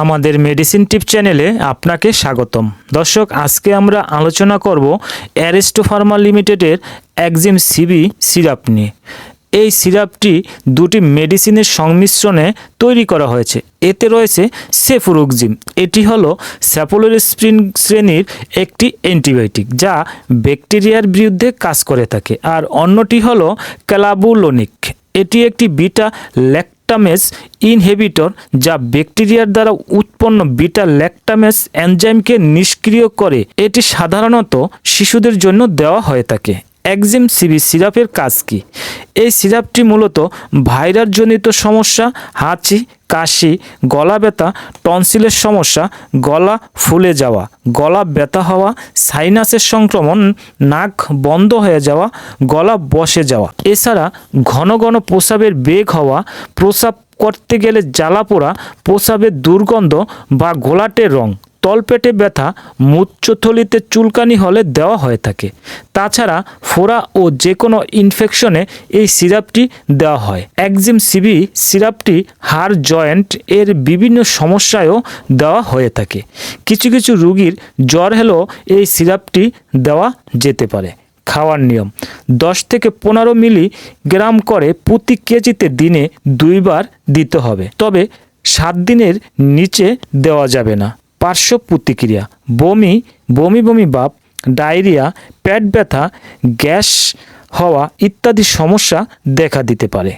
আমাদের মেডিসিন টিপ চ্যানেলে আপনাকে স্বাগতম। দর্শক, আজকে আমরা আলোচনা করব অ্যারেস্টো ফার্মা লিমিটেডের একজিম সিবি সিরাপ নিয়ে। এই সিরাপটি দুটি মেডিসিনের সংমিশ্রণে তৈরি করা হয়েছে। এতে রয়েছে সেফুরুকজিম এটি হলো স্যাপোলোরিস্প্রিন শ্রেণির একটি অ্যান্টিবায়োটিক যা ব্যাকটেরিয়ার বিরুদ্ধে কাজ করে থাকে। আর অন্যটি হলো ক্যালাবুলোনিক এটি একটি বিটা ল্যাকটামেস ইনহেবিটর, যা ব্যাকটেরিয়ার দ্বারা উৎপন্ন বিটা ল্যাকটামেস এনজাইমকে নিষ্ক্রিয় করে। এটি সাধারণত শিশুদের জন্য দেওয়া হয়ে থাকে। একজিম সিবি সিরাপের কাজ কি? এই সিরাপটি মূলত ভাইরাসজনিত সমস্যা, হাঁচি, কাশি, গলা ব্যথা, টনসিলের সমস্যা, গলা ফুলে যাওয়া, গলা ব্যথা হওয়া, সাইনাসের সংক্রমণ, নাক বন্ধ হয়ে যাওয়া, গলা বসে যাওয়া। এছাড়া ঘন ঘন প্রস্রাবের বেগ হওয়া, প্রস্রাব করতে গেলে জ্বালা পোড়া প্রস্রাবের দুর্গন্ধ বা ঘোলাটে রং। তলপেটে ব্যথা মূত্রথলিতে চুলকানি হলে দেওয়া হয়ে থাকে। তাছাড়া ফোড়া ও যে কোনো ইনফেকশনে এই সিরাপটি দেওয়া হয়। একজিম সিবি সিরাপটি হাড় জয়েন্ট এর বিভিন্ন সমস্যায়ও দেওয়া হয়ে থাকে। কিছু কিছু রুগীর জ্বর হলেও এই সিরাপটি দেওয়া যেতে পারে। খাওয়ার নিয়ম, দশ থেকে পনেরো মিলি গ্রাম করে প্রতি কেজিতে দিনে দুইবার দিতে হবে। তবে সাত দিনের নিচে দেওয়া যাবে না। পার্শ্ব প্রতিক্রিয়া। বমি বমি বমি বাপ, ডায়রিয়া, পেট ব্যথা, গ্যাস হওয়া ইত্যাদি সমস্যা দেখা দিতে পারে।